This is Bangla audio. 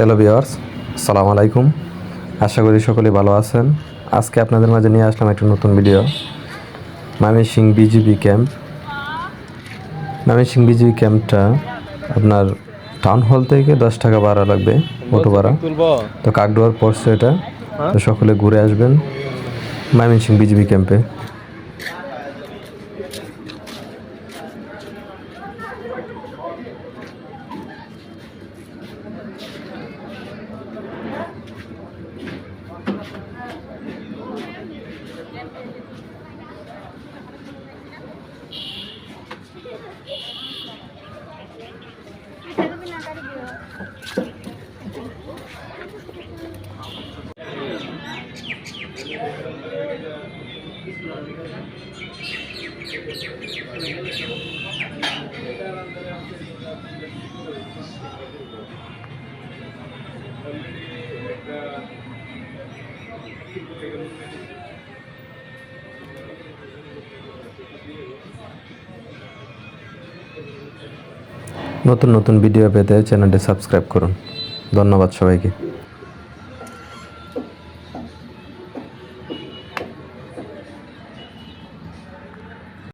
হ্যালো বিয়ার্স আসসালামু আলাইকুম। আশা করি সকলে ভালো আছেন। আজকে আপনাদের মাঝে নিয়ে আসলাম একটা নতুন video Mymensingh BGB camp Mymensingh BGB ক্যাম্পটা আপনার টাউন হল থেকে দশ টাকা ভাড়া লাগবে অটো ভাড়া। তো কাকডোয়ার পড়ছে এটা। তো সকলে ঘুরে আসবেন ময়মনসিং বিজিবি ক্যাম্পে নতুন নতুন ভিডিও পেতে চ্যানেলটি সাবস্ক্রাইব করুন। ধন্যবাদ সবাইকে।